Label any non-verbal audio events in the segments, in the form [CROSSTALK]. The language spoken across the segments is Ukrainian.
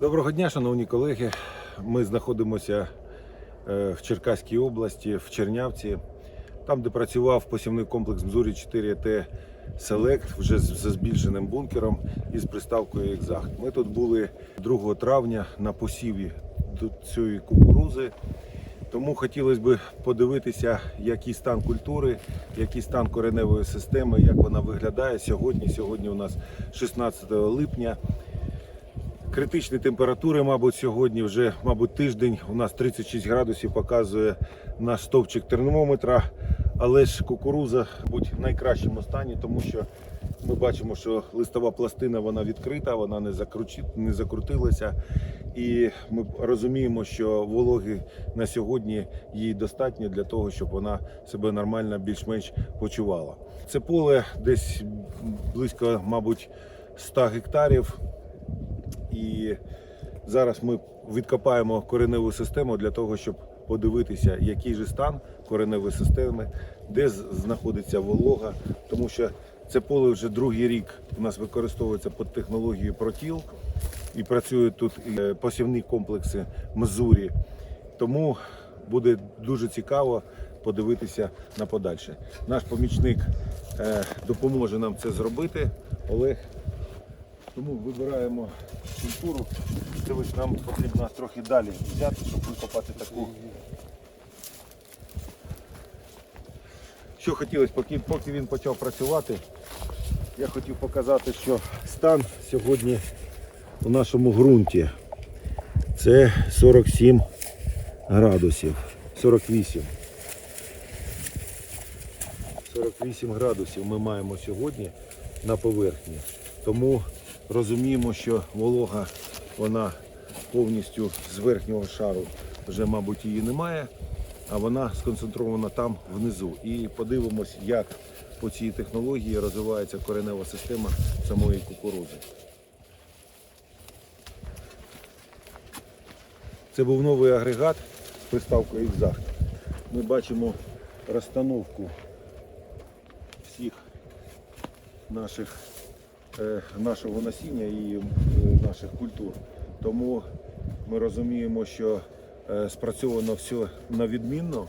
Доброго дня, шановні колеги. Ми знаходимося е, в Черкаській області, в Чернявці, там, де працював посівний комплекс Мзурі 4Т Селект вже з збільшеним бункером і з приставкою Екзакт. Ми тут були 2 травня на посіві до цієї кукурузи. Тому хотілося б подивитися, який стан культури, який стан кореневої системи, як вона виглядає сьогодні. Сьогодні у нас 16 липня. Критичні температури, мабуть, сьогодні вже, мабуть, тиждень. У нас 36 градусів показує наш стовпчик термометра. Але ж кукуруза будь в найкращому стані, тому що ми бачимо, що листова пластина вона відкрита, вона не не закрутилася. І ми розуміємо, що вологи на сьогодні їй достатньо для того, щоб вона себе нормально більш-менш почувала. Це поле десь близько, мабуть, 100 гектарів. І зараз ми відкопаємо кореневу систему для того, щоб подивитися, який же стан кореневої системи, де знаходиться волога, тому що це поле вже другий рік у нас використовується під технологією протіл і працюють тут е, посівні комплекси Мзурі. Тому буде дуже цікаво подивитися на подальше. Наш помічник е, допоможе нам це зробити. Олег тому вибираємо культуру. Це ось нам потрібно трохи далі взяти, щоб викопати таку. Що хотілося, поки, поки він почав працювати, я хотів показати, що стан сьогодні у нашому ґрунті це 47 градусів, 48. 48 градусів ми маємо сьогодні на поверхні. Тому розуміємо, що волога вона повністю з верхнього шару вже, мабуть, її немає, а вона сконцентрована там внизу. І подивимось, як по цій технології розвивається коренева система самої кукурузи. Це був новий агрегат з приставкою «Екзакт». Ми бачимо розстановку всіх наших, нашого насіння і е, наших культур. Тому ми розуміємо, що е, спрацьовано все на відмінно,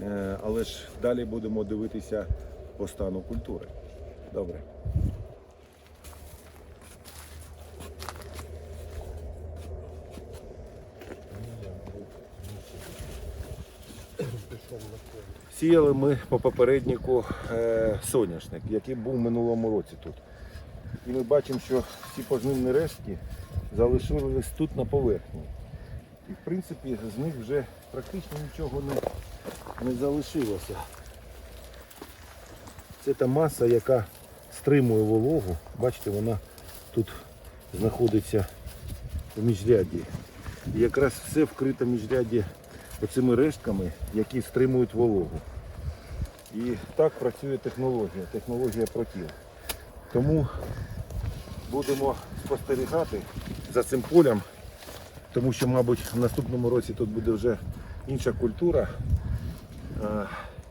е, але ж далі будемо дивитися по стану культури. Добре. Сіяли ми по попереднику е, соняшник, який був минулому році тут. І ми бачимо, що ці пожнивні рештки залишились тут на поверхні. І в принципі з них вже практично нічого не, не залишилося. Це та маса, яка стримує вологу. Бачите, вона тут знаходиться в міжряді. І якраз все вкрите міжряді оцими рештками, які стримують вологу. І так працює технологія, технологія протіл. Тому будемо спостерігати за цим полем, тому що, мабуть, в наступному році тут буде вже інша культура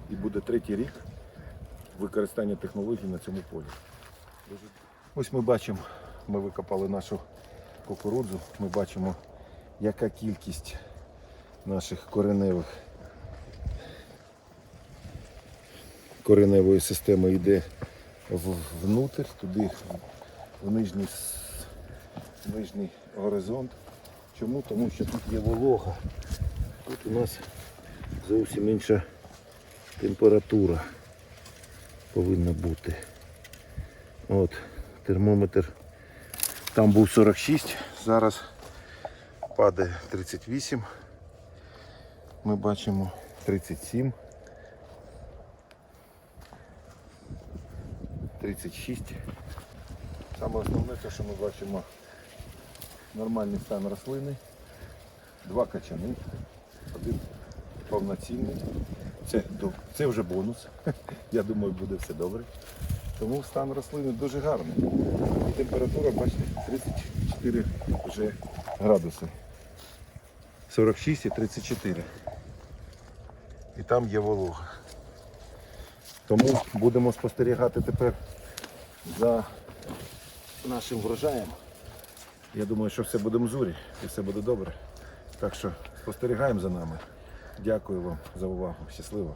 і буде третій рік використання технологій на цьому полі. Ось ми бачимо, ми викопали нашу кукурудзу, ми бачимо, яка кількість наших кореневих кореневої системи йде внутрь, туди в нижній, с- нижній горизонт. Чому? Тому що тут є волога. Тут у нас зовсім інша температура повинна бути. От, термометр там був 46, зараз падає 38. Ми бачимо 37. 36. Саме основне те, що ми бачимо нормальний стан рослини, два качани, один повноцінний. Це, це вже бонус. [LAUGHS] Я думаю, буде все добре. Тому стан рослини дуже гарний. І температура, бачите, 34 вже градуси. 46 і 34. І там є волога. Тому будемо спостерігати тепер за нашим врожаєм. Я думаю, що все буде мзурі і все буде добре. Так що спостерігаємо за нами. Дякую вам за увагу. Щасливо.